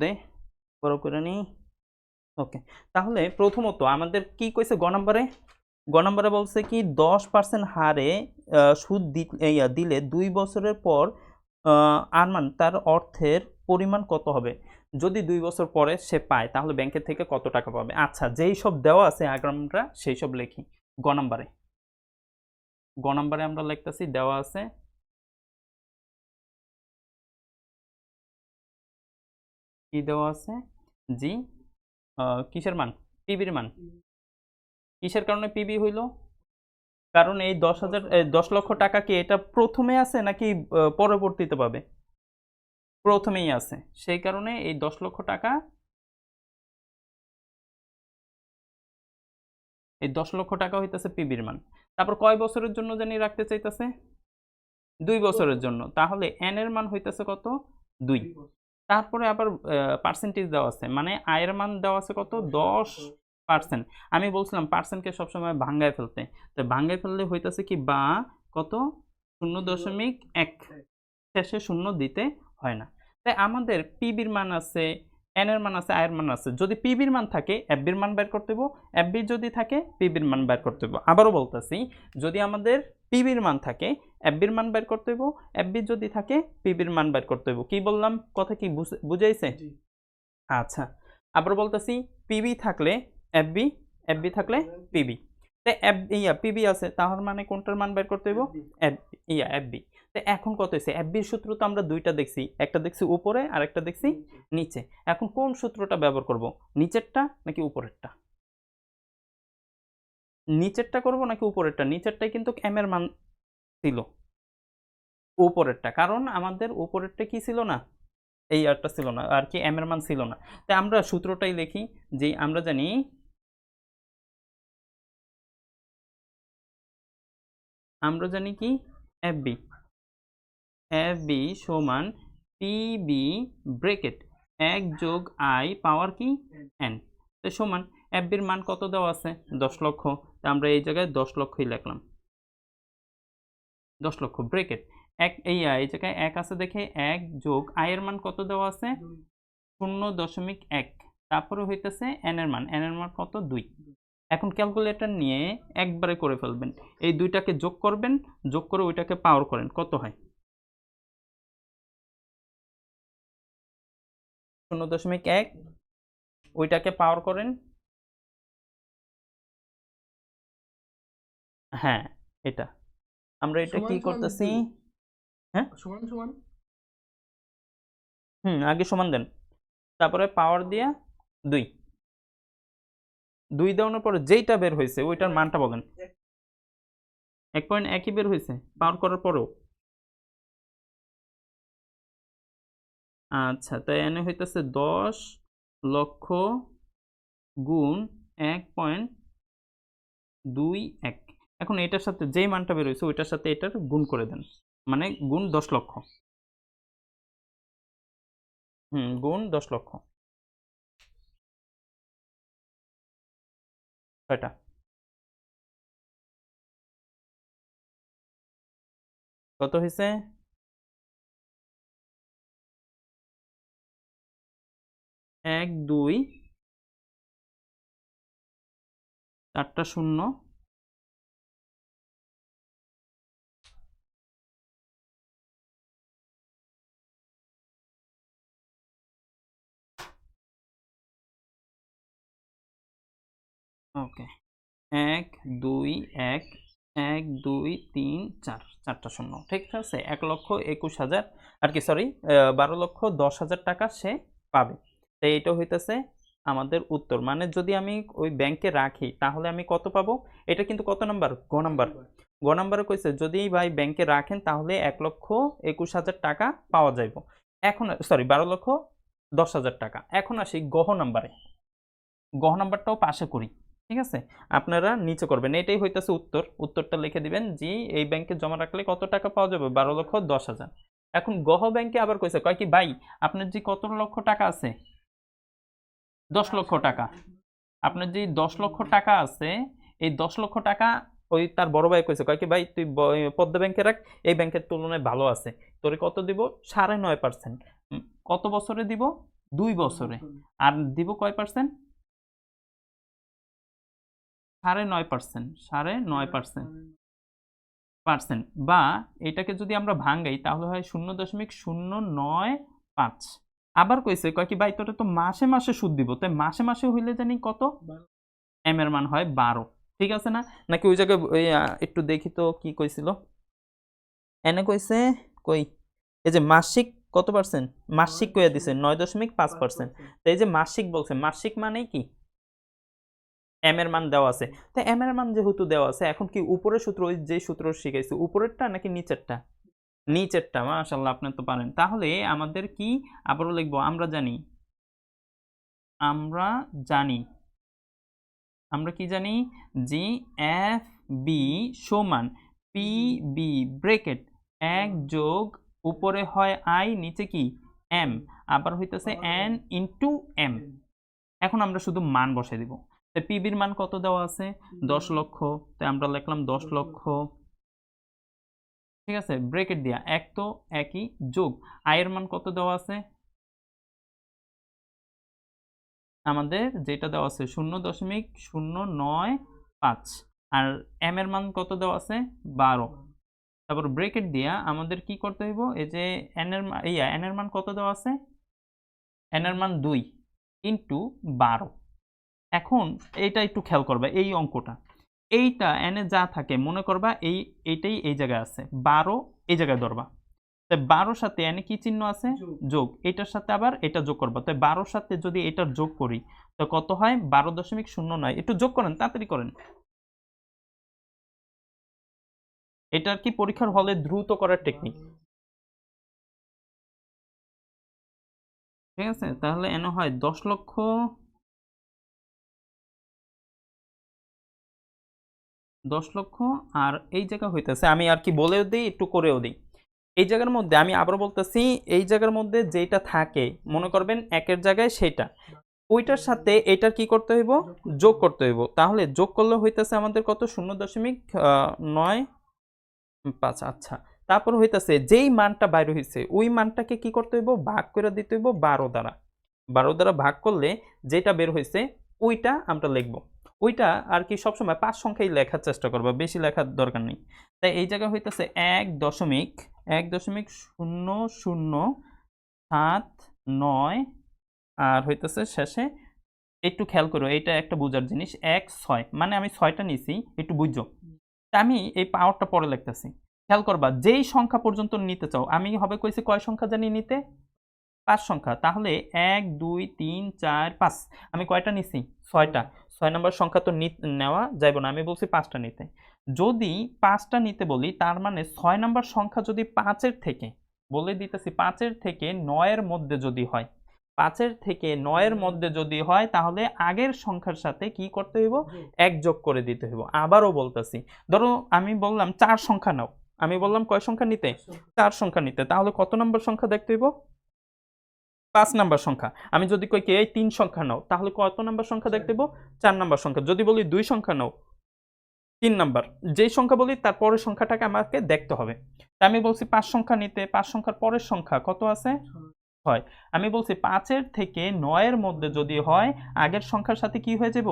মধ্যে বড় করে নিই। ওকে, তাহলে প্রথমত আমাদের কি কইছে গ নম্বরে? গ নম্বরে বলছে কি, দশ পার্সেন্ট হারে সুদ দিলে দুই বছরের পর আরমান তার অর্থের পরিমাণ কত হবে? যদি দুই বছর পরে সে পায়, তাহলে ব্যাংকের থেকে কত টাকা পাবে? আচ্ছা যেই সব দেওয়া আছে আগে আমরা সেই সব লিখি। গ নম্বরে। গ নম্বরে আমরা লিখতেছি, দেওয়া আছে কি দেওয়া আছে? জি কিসের মান? পিবির মান। কিসের কারণে পিবি হইল? কারণ এই দশ হাজার দশ লক্ষ টাকা কি এটা প্রথমে আছে নাকি পরবর্তীতে পাবে? প্রথমেই আছে। সেই কারণে এই দশ লক্ষ টাকা এই দশ লক্ষ টাকা হইতেছে পিবির মান। তারপর কয় বছরের জন্য জানি রাখতে চাইতেছে? দুই বছরের জন্য। তাহলে এন এর মান হইতেছে কত? দুই। তারপরে আবার পার্সেন্টেজ দেওয়া আছে। মানে আয়ের মান দেওয়া আছে কত? দশ পার্সেন্ট আমি বলছিলাম পার্সেন্টকে সবসময় ভাঙ্গায় ফেলতে। তো ভাঙ্গায় ফেললে হইতেছে কি বা কত? শূন্য দশমিক এক। শেষে শূন্য দিতে হয় না। তাই আমাদের পিবির মান আছে এন এর মান আছে আয়ের মান আছে। যদি পিবির মান থাকে এফবির মান বের করতে হইব। এফবি যদি থাকে পিবির মান বের করতে হব আবারও বলতেছি যদি আমাদের পিবির মান থাকে এফবির মান বের করতে হইব। এফবি যদি থাকে পিবির মান বের করতে হইব। কি বললাম? কথা কি বুঝ- বুঝাইছে? আচ্ছা। আবার বলতেছি পিবি থাকলে এফবি এফবি থাকলে পিবি। তো এফ ইয়া পিবি আছে তাহলে মানে কোনটার মান বের করতে হইব? এফ ইয়া এফবি তো এখন কত হয়েছে এফবির সূত্র তো আমরা দুইটা দেখছি একটা দেখছি উপরে আর একটা দেখছি নিচে। এখন কোন সূত্রটা ব্যবহার করব? নিচেরটা নাকি উপরেরটা? নিচেরটা করব নাকি উপরেরটা? নিচেরটাই কিন্তু এম এর মান ছিল। উপরেরটা কারণ আমাদের উপরেরটা কি ছিল না? এই আরটা ছিল না আর কি এম এর মান ছিল না। তাই আমরা সূত্রটাই লিখি যে আমরা জানি আমরা জানি কি? এফ বি এফ বি সমান পিবি ব্রেকেট এক যোগ আই পাওয়ার কি? এন তো সমান এফ বির মান কত দেওয়া আছে? দশ লক্ষ। তা আমরা এই জায়গায় দশ লক্ষই লিখলাম। দশ লক্ষ ব্রেকেট এক এই এই জায়গায় এক আছে দেখে এক যোগ আয়ের মান কত দেওয়া আছে? শূন্য দশমিক এক। তারপরে হইতেছে এন এর মান। এন এর মান কত? দুই। এখন ক্যালকুলেটর নিয়ে একবারে করে ফেলবেন। এই দুইটাকে যোগ করবেন যোগ করে ওইটাকে পাওয়ার করেন। কত হয়? শূন্য দশমিক এক। ওইটাকে পাওয়ার করেন। হ্যাঁ এটা। আমরা এটা কি করতেছি? হ্যাঁ? সমান সমান। হুম আগে সমান দেন। তারপরে পাওয়ার দিয়া দুই। দুই দেওয়ানোর পরে যেইটা বের হয়েছে ওইটার মানটা বলেন। এক পয়েন্ট একই বের হয়েছে পাওয়ার করার পরেও। আচ্ছা তাই এনে হইতেছে দশ লক্ষ গুণ এক পয়েন্ট দুই এক। এখন এটার সাথে যেই মানটা বের হয়েছে ওইটার সাথে এটার গুণ করে দেন। মানে গুণ দশ লক্ষ। হুম গুণ দশ লক্ষ। কয়টা কত হয়েছে এক দুই চারটা শূন্য। ওকে। এক, দুই, এক এক, দুই, তিন, চার, চারটা শূন্য, ঠিক আছে? এক লক্ষ একুশ হাজার, আর কি সরি বারো লক্ষ দশ হাজার টাকা সে পাবে। তো এইটা হইতেছে আমাদের উত্তর। মানে যদি আমি ওই ব্যাংকে রাখি, তাহলে আমি কত পাবো? এটা কিন্তু কত নাম্বার? গ নাম্বার। গ নাম্বারে কইছে, যদি ভাই ব্যাংকে রাখেন, তাহলে এক লক্ষ একুশ হাজার টাকা পাওয়া যাইব। এখন সরি বারো লক্ষ দশ হাজার টাকা। এখন আসি গহ নাম্বারে। গহ নাম্বারটাও পাশে করি। ঠিক আছে? আপনারা নিচে করবেন। এটাই হইতেছে উত্তর। উত্তরটা লিখে দিবেন জি এই ব্যাংকে জমা রাখলে কত টাকা পাওয়া যাবে? বারো লক্ষ দশ হাজার। এখন গহ ব্যাংকে আবার কইছে, কয় কি, ভাই, আপনার যে কত লক্ষ টাকা আছে? দশ লক্ষ টাকা। আপনার যে দশ লক্ষ টাকা আছে, এই দশ লক্ষ টাকা ওই তার বড় ভাই কইছে, কয় কি, ভাই, তুই পদ্মা ব্যাংকে রাখ, এই ব্যাংকের তুলনায় ভালো আছে। তোরে কত দিব? সাড়ে নয় পার্সেন্ট। কত বছরে দিব? দুই বছরে। আর দিব কয় পার্সেন্ট? সাড়ে নয় পার্সেন্ট সাড়ে নয় পার্সেন্ট পার্সেন্ট বা এটাকে যদি আমরা ভাঙাই তাহলে হয় শূন্য দশমিক শূন্য নয় পাঁচ। আবার কইছে কয় কি ভাই তোরা তো মাসে মাসে সুদ দিব। তাই মাসে মাসে হইলে জানি কত? এম এর মান হয় বারো। ঠিক আছে না? নাকি ওই জায়গায় একটু দেখি তো কি কইছিল? এনে কইছে কই? এই যে মাসিক কত পার্সেন্ট মাসিক কইয়া দিছে নয় দশমিক পাঁচ পার্সেন্ট তো এই যে মাসিক বলছে মাসিক মানেই কি? এম এর মান দেওয়া আছে। তো এম এর মান যেহেতু দেওয়া আছে এখন কি উপরের সূত্র ওই যে সূত্র শিখাইছে উপরেরটা নাকি নিচেরটা? নিচেরটা মাশাল্লাহ আপনি তো পারেন। তাহলে আমাদের কি আবারও লিখব? আমরা জানি। আমরা জানি। আমরা কি জানি? জি এফ বি সমান পি বি ব্রেকেট এক যোগ উপরে হয় আই নিচে কি? এম আবার হইতেছে এন ইন্টু এম এখন আমরা শুধু মান বসাই দিব। পিবির মান কত দেওয়া আছে? দশ লক্ষ। তাই আমরা লিখলাম দশ লক্ষ। ঠিক আছে ব্রেকেট দিয়া। এক তো একই যোগ। আয়ের মান কত দেওয়া আছে? আমাদের যেটা দেওয়া আছে শূন্য দশমিক শূন্য নয় পাঁচ। আর এম এর মান কত দেওয়া আছে? বারো। তারপর ব্রেকেট দিয়া আমাদের কি করতে হইব? এই যে এন এর ইয়া এন এর মান কত দেওয়া আছে? এন এর মান দুই ইন্টু বারো। এখন এইটা একটু খেয়াল করবা এই অঙ্কটা। এইটা এনে যা থাকে মনে করবা এই এইটাই এই জায়গায় আছে। বারো এই জায়গায় ধরবা। তাই বারোর সাথে এনে কি চিহ্ন আছে? যোগ। এটার সাথে আবার এটা যোগ করবা। তাই বারোর সাথে যদি এটার যোগ করি তো কত হয়? বারো দশমিক শূন্য নয়। একটু যোগ করেন তাড়াতাড়ি করেন। এটা কি পরীক্ষার হলে দ্রুত করার টেকনিক ঠিক আছে? তাহলে এন হয় দশ লক্ষ দশ লক্ষ আর এই জায়গা হইতেছে, আমি আর কি বলেও দিই, একটু করেও দিই। এই জায়গার মধ্যে আমি আবার বলতেছি, এই জায়গার মধ্যে যেটা থাকে, মনে করবেন একের জায়গায় সেটা ওইটার সাথে এটার কি করতে হইব? যোগ করতে হইব। তাহলে যোগ করলে হইতেছে আমাদের কত? শূন্য দশমিক নয়, পাঁচ আচ্ছা। তারপর হইতেছে যেই মানটা বাইরে হয়েছে ওই মানটাকে কি করতে হইব? ভাগ করে দিতে হইব বারো দ্বারা। বারো দ্বারা ভাগ করলে যেটা বের হয়েছে ওইটা আমরা লিখব। ওইটা আর কি সবসময় পাঁচ সংখ্যাই লেখার চেষ্টা করবা, বেশি লেখার দরকার নেই। তাই এই জায়গায় হইতেছে এক দশমিক এক দশমিক শূন্য শূন্য সাত নয়, আর হইতেছে শেষে একটু খেয়াল করো এটা একটা বোঝার জিনিস, এক ছয় মানে আমি ছয়টা নিছি, একটু বুঝো। আমি এই পাওয়ারটা পরে লিখতেছি। খেয়াল করবা, যেই সংখ্যা পর্যন্ত নিতে চাও, আমি হবে কইছি কয় সংখ্যা জানি নিতে? পাঁচ সংখ্যা, তাহলে এক, দুই, তিন, চার, পাঁচ, আমি কয়টা নিছি? ছয়টা। ছয় নম্বর সংখ্যা তো নেওয়া যাইব না আমি বলছি পাঁচটা নিতে। যদি পাঁচটা নিতে বলি তার মানে ছয় নম্বর সংখ্যা যদি পাঁচের থেকে বলে দিতেছি পাঁচের থেকে নয়ের মধ্যে যদি হয় পাঁচের থেকে নয়ের মধ্যে যদি হয় তাহলে আগের সংখ্যার সাথে কি করতে হইব? এক যোগ করে দিতে হইব। আবারও বলতেছি ধরো আমি বললাম চার সংখ্যা নাও আমি বললাম কয় সংখ্যা নিতে? চার সংখ্যা নিতে তাহলে কত নম্বর সংখ্যা দেখতে হইব? পাঁচ নাম্বার সংখ্যা। আমি যদি কই কি এই তিন সংখ্যা নাও তাহলে কত নাম্বার সংখ্যা দেখতে হইব চার নাম্বার সংখ্যা। যদি বলি দুই সংখ্যা নাও তিন নাম্বার। যেই সংখ্যা বলি তার পরের সংখ্যাটাকে আমাকে দেখতে হবে। তা আমি বলছি পাঁচ সংখ্যা নিতে পাঁচ সংখ্যার পরের সংখ্যা কত আছে? হয় আমি বলছি পাঁচের থেকে নয়ের মধ্যে যদি হয় আগের সংখ্যার সাথে কি হয়ে যাব?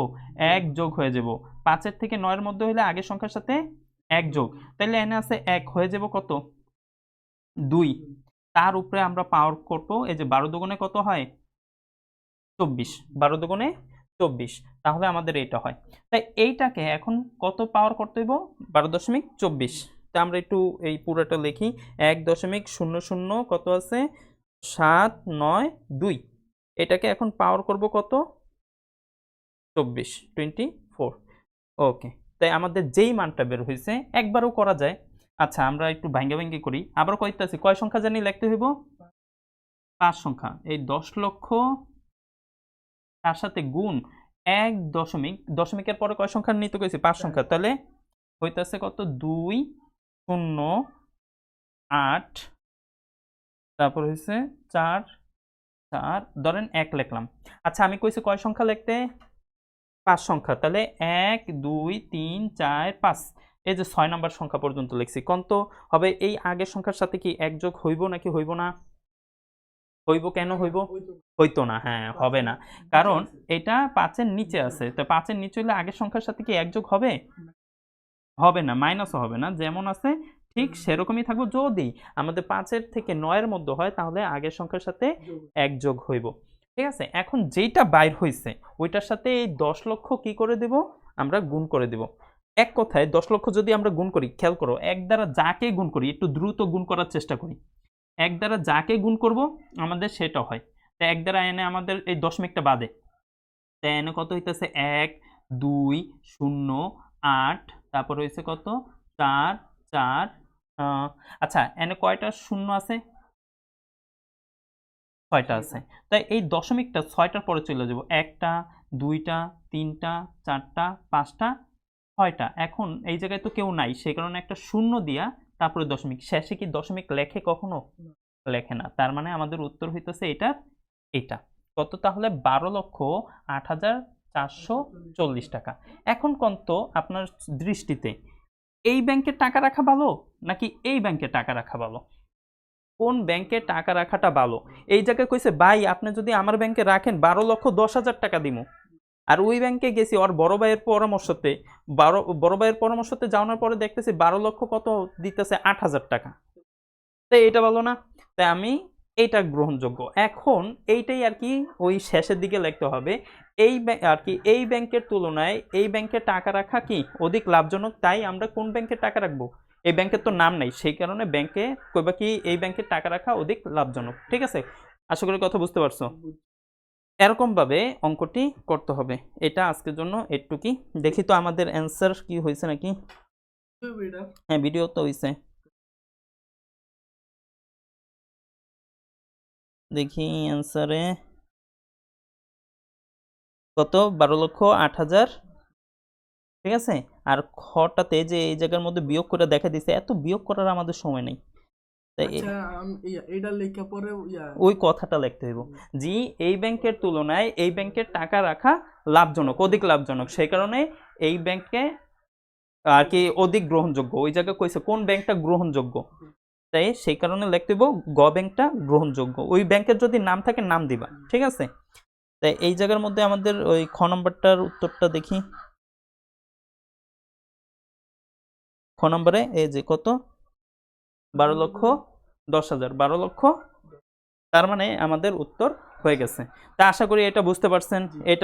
এক যোগ হয়ে যাব। পাঁচের থেকে নয়ের মধ্যে হলে আগের সংখ্যার সাথে এক যোগ। তাহলে এনে আছে এক হয়ে যাব কত? দুই। তার উপরে আমরা পাওয়ার করব, এই যে বারো দুগুণে কত হয়? চব্বিশ। বারো দুগুণে চব্বিশ। তাহলে আমাদের এইটা হয়। তাই এইটাকে এখন কত পাওয়ার করতে হইব? বারো দশমিক চব্বিশ। তা আমরা একটু এই পুরোটা লিখি। এক দশমিক শূন্য শূন্য কত আছে? সাত নয় দুই। এটাকে এখন পাওয়ার করব কত? চব্বিশ। টোয়েন্টি ফোর ওকে তাই আমাদের যেই মানটা বের হয়েছে একবারও করা যায়। আচ্ছা আমরা একটু ভাঙ্গা ভাঙ্গি করি। আবার কইতেছি কয় সংখ্যা জানি লিখতে হইব? পাঁচ সংখ্যা। এই দশ লক্ষ তার সাথে গুণ এক দশমিক দশমিকের পরে কয় সংখ্যা নিতে কইছি পাঁচ সংখ্যা। তাহলে হইতাছে কত? দুই শূন্য আট তারপর হয়েছে চার চার ধরেন এক লিখলাম। আচ্ছা আমি কইছি কয় সংখ্যা লিখতে? পাঁচ সংখ্যা। তাহলে এক দুই তিন চার পাঁচ। এই যে ছয় নাম্বার সংখ্যা পর্যন্ত লিখছি কত হবে এই আগের সংখ্যার সাথে কি একযোগ হইব নাকি হইব না? হইব কেন হইব? হইতো না হ্যাঁ হবে না। কারণ এটা পাঁচের নিচে আছে, তো পাঁচের নিচে হলে আগের সংখ্যার সাথে কি একযোগ হবে? হবে না মাইনাসও হবে না, যেমন আছে ঠিক সেরকমই থাকব। যদি আমাদের পাঁচের থেকে নয়ের মধ্যে হয়, তাহলে আগের সংখ্যার সাথে একযোগ এক হইব। ঠিক আছে? এখন যেইটা বাইর হইছে, ওইটার সাথে এই দশ লক্ষ কি করে দেব? আমরা গুণ করে দেব। এক কথায় দশ লক্ষ যদি আমরা গুণ করি, খেয়াল করো, এক দ্বারা যাকে গুণ করি, একটু দ্রুত গুণ করার চেষ্টা করি। এক দ্বারা যাকে গুণ করব, আমাদের সেটা হয়। তো এক দ্বারা এনে আমাদের এই দশমিকটা বাদে। তো এনে কত হইতেছে? এক, দুই, শূন্য, আট, তারপর হয়েছে কত? চার চার আচ্ছা এনে কয়টা শূন্য আছে? ছয়টা আছে। তাই এই দশমিকটা ছয়টার পরে চলে যাব। একটা, দুইটা, তিনটা, চারটা, পাঁচটা ছয়টা। এখন এই জায়গায় তো কেউ নাই, সেই কারণে একটা শূন্য দিয়া তারপরে দশমিক। শেষে কি দশমিক লেখে কখনো? লেখে না। তার মানে আমাদের উত্তর হইতেছে এটা এটা। কত তাহলে? বারো লক্ষ আট হাজার চারশো চল্লিশ টাকা। এখন কত আপনার দৃষ্টিতে, এই ব্যাংকে টাকা রাখা ভালো নাকি এই ব্যাংকে টাকা রাখা ভালো? কোন ব্যাংকে টাকা রাখাটা ভালো? এই জায়গায় কইছে, ভাই, আপনি যদি আমার ব্যাংকে রাখেন, বারো লক্ষ দশ হাজার টাকা দিমু। আর ওই ব্যাংকে গেছি, ওর বড় ভাইয়ের পরামর্শতে। বারো, বড় ভাইয়ের পরামর্শতে যাওয়ার পরে দেখতেছি বারো লক্ষ কত দিতেছে? আট হাজার টাকা। তাই এটা ভালো না? তাই আমি এইটা গ্রহণযোগ্য। এখন এইটাই আর কি ওই শেষের দিকে লিখতে হবে। এই আর কি এই ব্যাংকের তুলনায় এই ব্যাংকে টাকা রাখা কি অধিক লাভজনক? তাই আমরা কোন ব্যাংকে টাকা রাখব? এই ব্যাংকের তো নাম নেই। সেই কারণে ব্যাংকে কইবা কি এই ব্যাংকে টাকা রাখা অধিক লাভজনক। ঠিক আছে? আশা করি কথা বুঝতে পারছ? এরকম ভাবে অঙ্কটি করতে হবে। এটা আজকের জন্য একটু কি দেখি তো আমাদের অ্যান্সার কি হয়েছে নাকি? হ্যাঁ ভিডিও তো হয়েছে দেখি অ্যান্সারে কত? বারো লক্ষ আট হাজার। ঠিক আছে? আর খটাতে যে এই জায়গার মধ্যে বিয়োগ করে দেখা দিছে এত বিয়োগ করার আমাদের সময় নেই। ওই কথাটা লিখতে হইব। জি এই ব্যাংকের তুলনায় এই ব্যাংকের টাকা রাখা লাভজনক অধিক লাভজনক। সেই কারণে এই ব্যাংকে আর কি অধিক গ্রহণযোগ্য। ওই জায়গায় কইছে কোন ব্যাংকটা গ্রহণযোগ্য? তাই সেই কারণে লিখতে হইব গ ব্যাংকটা গ্রহণযোগ্য। ওই ব্যাংকের যদি নাম থাকে নাম দিবা ঠিক আছে? তাই এই জায়গার মধ্যে আমাদের ওই খ নম্বরটার উত্তরটা দেখি। খ নম্বরে এই যে কত? বারো লক্ষ দশ হাজার বারো লক্ষ। তার মানে আমাদের উত্তর হয়ে গেছে। তা আশা করি এটা বুঝতে পারছেন। এটা